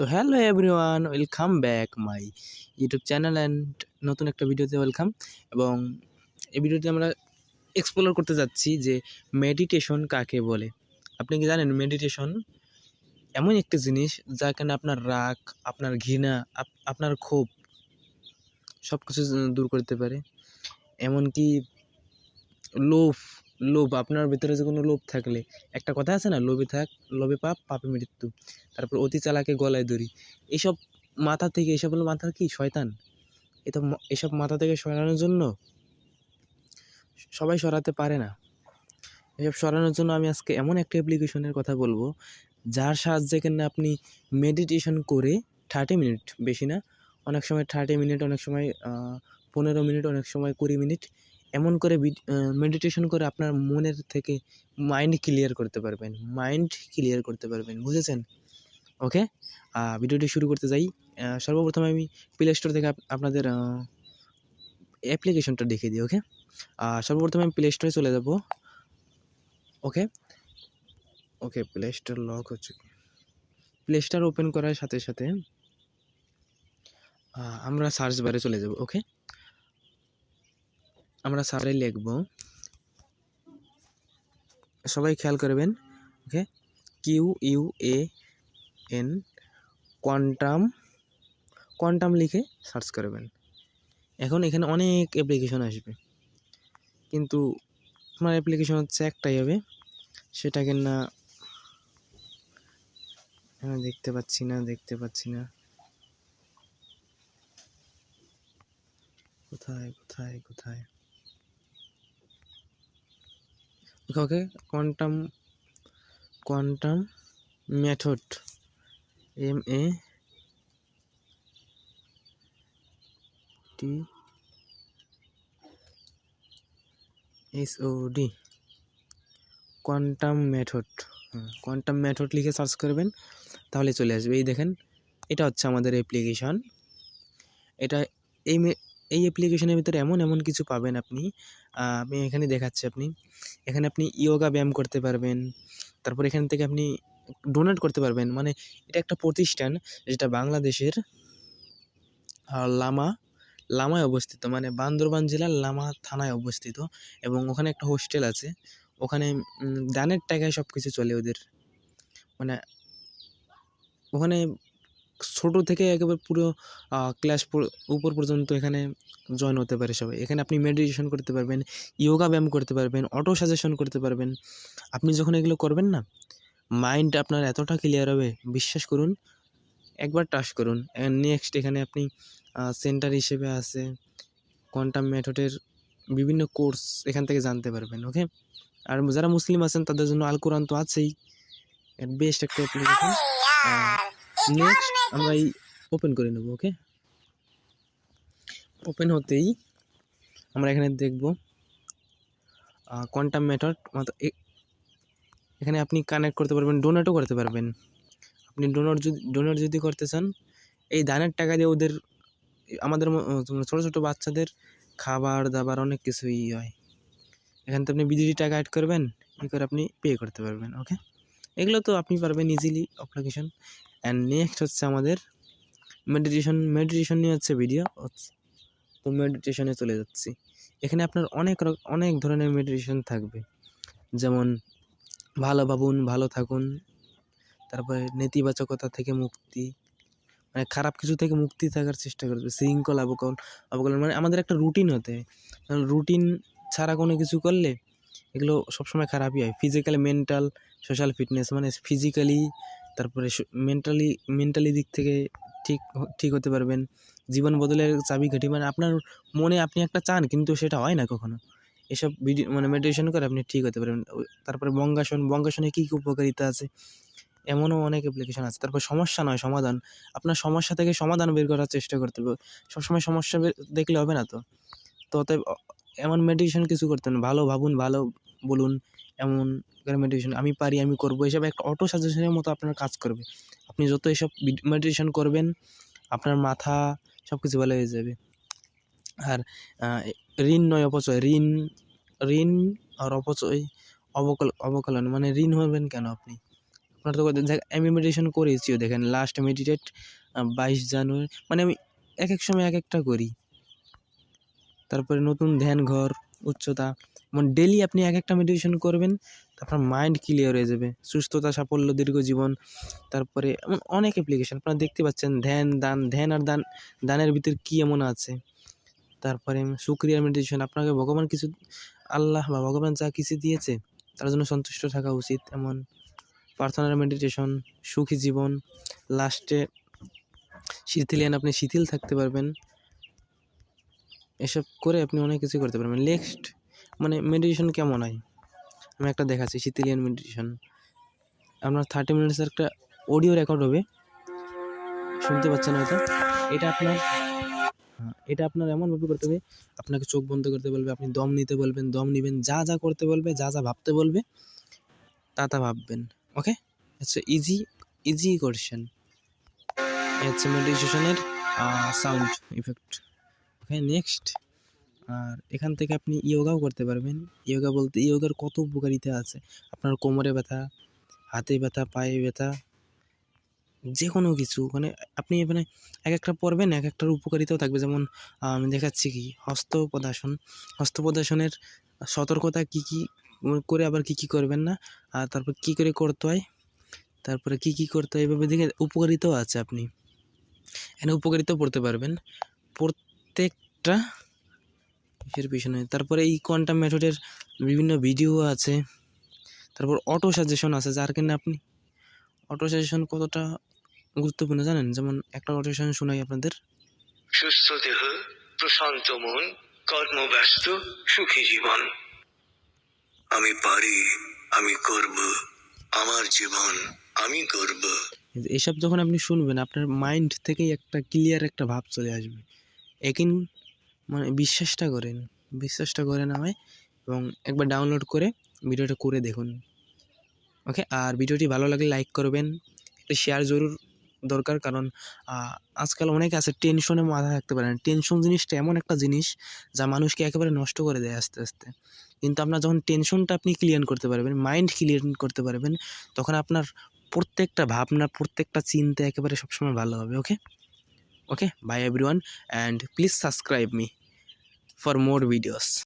তো hello everyone, welcome back my YouTube channel and নতুন একটা ভিডিওতে ওয়েলকাম। এবং এই ভিডিওতে আমরা এক্সপ্লোর করতে যাচ্ছি যে মেডিটেশন কাকে বলে। আপনি কি জানেন মেডিটেশন এমন একটি জিনিস যা কেন আপনার রাগ, আপনার ঘৃণা, আপ- আপনার ক্ষোভ সব কিছু দূর করতে পারে। এমনকি লোভ লোভ, আপনার ভিতরে যে কোনো লোভ থাকলে। একটা কথা আছে না, লোভে থাক, লোভে পাপ, পাপে মৃত্যু। তারপর অতি চালাকে গলায় দড়ি। এসব মাথা থেকে, এসব হলো মাথার কি? শয়তান? ম- এসব মাথা থেকে সরানোর জন্য সবাই সরাতে পারে না। এসব সরানোর জন্য আমি আজকে এমন একটা অ্যাপ্লিকেশনের কথা বলব, যার সাহায্যে কিনা আপনি মেডিটেশন করে থার্টি মিনিট বেশি না, অনেক সময় থার্টি মিনিট অনেক সময় পনেরো মিনিট অনেক সময় কুড়ি মিনিট এমন করে মেডিটেশন করে আপনার মনের থেকে মাইন্ড ক্লিয়ার করতে পারবেন। মাইন্ড ক্লিয়ার করতে পারবেন, বুঝেছেন? ওকে ভিডিওটি শুরু করতে যাই। সর্বপ্রথমে আমি প্লে স্টোর থেকে আপনাদের অ্যাপ্লিকেশনটা দেখিয়ে দিই ওকে সর্বপ্রথমে আমি প্লে স্টোরে চলে যাব। Okay okay play store lock হচ্ছে। প্লে স্টোর ওপেন করার সাথে সাথে আমরা সার্চ বারে চলে যাব ওকে আমরা সারে লিখব। সবাই খেয়াল করবেন, okay? Q U A N quantum quantum লিখে সার্চ করবেন। এখন এখানে অনেক অ্যাপ্লিকেশন আসবে। কিন্তু আমার অ্যাপ্লিকেশন হচ্ছে একটাই হবে। সেটাকে না দেখতে পাচ্ছি না, দেখতে পাচ্ছি না। কোথায় কোথায় কোথায়? Okay, quantum quantum method M A T S O D quantum method. Quantum method লিখে সার্চ করবেন, তাহলে চলে আসবে। এই দেখেন, এটা হচ্ছে আমাদের অ্যাপ্লিকেশন। এটা এই এই অ্যাপ্লিকেশনের ভিতরে এমন এমন কিছু পাবেন আপনি। আমি এখানে দেখাচ্ছি আপনি। এখানে আপনি ইয়োগা ব্যায়াম করতে পারবেন। তারপর এখান থেকে আপনি ডোনেট করতে পারবেন। মানে এটা একটা প্রতিষ্ঠান যেটা বাংলাদেশের লামা, লামায় অবস্থিত। মানে বান্দরবান জেলার লামা থানায় অবস্থিত। এবং ওখানে একটা হোস্টেল আছে। ওখানে দানের টাকায় সব কিছু চলে ওদের। মানে ওখানে ছোট থেকে একেবারে পুরো ক্লাস উপর পর্যন্ত এখানে জয়েন হতে পারে সবাই। এখানে আপনি মেডিটেশন করতে পারবেন ইয়োগা ব্যায়াম করতে পারবেন অটো সাজেশন করতে পারবেন। আপনি যখন এগুলো করবেন না মাইন্ড আপনার এতটা ক্লিয়ার হবে বিশ্বাস করুন একবার টাচ করুন। নেক্সট এখানে আপনি সেন্টার হিসেবে আছে কোয়ান্টাম মেথডের বিভিন্ন কোর্স এখান থেকে জানতে পারবেন ওকে আর যারা মুসলিম আছেন তাদের জন্য আল কোরআন তো আছেই। বেস্ট একটা অ্যাপ্লিকেশন নেক্সট আমরা এই ওপেন করে নেব ওকে ওপেন হতেই আমরা এখানে দেখব কোয়ান্টাম মেথড এখানে আপনি কানেক্ট করতে পারবেন ডোনেটও করতে পারবেন। আপনি ডোনেট যদি ডোনেট যদি করতে চান এই দানের টাকা দিয়ে ওদের আমাদের ছোটো ছোটো বাচ্চাদের খাবার দাবার অনেক কিছুই হয়। এখান থেকে আপনি বিদেশি টাকা অ্যাড করবেন ই করে আপনি পে করতে পারবেন ওকে এগুলো তো আপনি পারবেন ইজিলি অ্যাপ্লিকেশন অ্যান্ড নেক্সট হচ্ছে আমাদের মেডিটেশন মেডিটেশন নিয়ে হচ্ছে ভিডিও তো মেডিটেশনে চলে যাচ্ছি। এখানে আপনার অনেক অনেক ধরনের মেডিটেশন থাকবে। যেমন ভালো ভাবুন, ভালো থাকুন, তারপরে নেতিবাচকতা থেকে মুক্তি মানে খারাপ কিছু থেকে মুক্তি থাকার চেষ্টা করবে, শৃঙ্খল অবকল, অবকলন মানে আমাদের একটা রুটিন হতে রুটিন ছাড়া কোনো কিছু করলে এগুলো সবসময় খারাপই হয়। ফিজিক্যালি মেন্টাল সোশ্যাল ফিটনেস মানে ফিজিক্যালি তারপরে মেন্টালি মেন্টালি দিক থেকে ঠিক ঠিক হতে পারবেন। জীবন বদলের চাবি চাবিকাঠি মানে আপনার মনে আপনি একটা চান, কিন্তু সেটা হয় না কখনো। এসব ভিডিও মানে মেডিটেশন করে আপনি ঠিক হতে পারবেন। তারপরে বঙ্গাসন, বঙ্গাসনে কী কী উপকারিতা আছে? এমনও অনেক অ্যাপ্লিকেশন আছে। তারপর সমস্যা নয়, সমাধান। আপনার সমস্যা থেকে সমাধান বের করার চেষ্টা করতে হবে। সবসময় সমস্যা দেখলে হবে না তো। তো অতএব, এমন মেডিটেশন কিছু করতে না ভালো ভাবুন, ভালো বলুন। এমন মেডিটেশন আমি পারি, আমি করব। এসব একটা অটো সাজেশনের মতো আপনার কাজ করবে। আপনি যত এসব মেডিটেশন করবেন, আপনার মাথা সব কিছু ভালো হয়ে যাবে। আর ঋণ নয় অপচয়, ঋণ ঋণ আর অপচয়, অবকল, অবকলন মানে ঋণ হবেন কেন আপনি? আপনার তো আমি মেডিটেশন করেছিও, দেখেন লাস্ট মেডিটেট বাইশ জানুয়ারি মানে আমি এক এক সময় এক একটা করি। তারপরে নতুন ধ্যান ঘর উচ্চতা। মানে ডেলি আপনি এক একটা মেডিটেশন করবেন আপনার মাইন্ড ক্লিয়ার হয়ে যাবে। সুস্থতা, সাফল্য, দীর্ঘ জীবন, তারপরে এমন অনেক অ্যাপ্লিকেশন আপনারা দেখতে পাচ্ছেন ধ্যান, দান, ধ্যান আর দান, দানের ভিতর কী এমন আছে? তারপরে সুক্রিয়ার মেডিটেশন আপনাকে ভগবান কিছু, আল্লাহ বা ভগবান যা কিছু দিয়েছে, তার জন্য সন্তুষ্ট থাকা উচিত। এমন প্রার্থনার মেডিটেশন সুখী জীবন লাস্টে শিথিলিয়ান আপনি শিথিল থাকতে পারবেন। এসব করে আপনি অনেক কিছু করতে পারবেন। নেক্সট মানে মেডিটেশন কেমন হয়? আমি একটা দেখাচ্ছি শিথিলিয়ান মেডিটেশন আপনার থার্টি মিনিটসের একটা অডিও রেকর্ড হবে। শুনতে পাচ্ছেন হয়তো? এটা আপনার এটা আপনার এমনভাবে করতে হবে, আপনাকে চোখ বন্ধ করতে বলবে, আপনি দম নিতে বলবেন, দম নেবেন, যা যা করতে বলবে, যা যা ভাবতে বলবে, তা তা ভাববেন ওকে আচ্ছা ইজি ইজি কোয়েশ্চেন হচ্ছে মেডিটেশনের সাউন্ড ইফেক্ট ওকে নেক্সট আর এখান থেকে আপনি ইয়োগাও করতে পারবেন। ইয়োগা বলতে ইয়োগার কত উপকারিতা আছে? আপনার কোমরে ব্যথা, হাতে ব্যথা, পায়ে ব্যথা যে কোনো কিছু। মানে আপনি মানে এক একটা পড়বেন, এক একটার উপকারিতাও থাকবে। যেমন, আমি দেখাচ্ছি কি? হস্তপদাসন হস্তপদাসনের সতর্কতা কি কি করে আবার কি কি করবেন না? আর তারপর কি করে করতে হয়? তারপরে কি কি করতে হয়? এভাবে দেখে উপকারিতাও আছে আপনি। এখানে উপকারিতাও পড়তে পারবেন। প্রত্যেকটা কিসের পিছনে। তারপরে এই কোয়ান্টাম মেথডের বিভিন্ন ভিডিও আছে। তারপর অটো সাজেশন আছে যার কিনা আপনি অটো সাজেশন কতটা গুরুত্বপূর্ণ জানেন? যেমন একটা অটো সাজেশন শোনাই আপনাদের। সুস্থ দেহ প্রশান্ত মন কর্মব্যস্ত সুখী জীবন। আমি পারি আমি করব আমার জীবন আমি করব। এসব যখন আপনি শুনবেন আপনার মাইন্ড থেকেই একটা ক্লিয়ার একটা ভাব চলে আসবে। একিন মানে বিশ্বাসটা করেন বিশ্বাসটা করেন আমায় এবং একবার ডাউনলোড করে ভিডিওটা করে দেখুন। ওকে আর ভিডিওটি ভালো লাগলে লাইক করবেন শেয়ার জরুর দরকার কারণ আজকাল অনেকে আছে টেনশনে মাথা থাকতে পারে না। টেনশন জিনিসটা এমন একটা জিনিস যা মানুষকে একেবারে নষ্ট করে দেয় আস্তে আস্তে। কিন্তু আপনার যখন টেনশনটা আপনি ক্লিয়ার করতে পারবেন মাইন্ড ক্লিয়ার করতে পারবেন, তখন আপনার প্রত্যেকটা ভাবনা, প্রত্যেকটা চিন্তা একেবারে সবসময় ভালো হবে ওকে okay bye everyone and please subscribe me for more videos.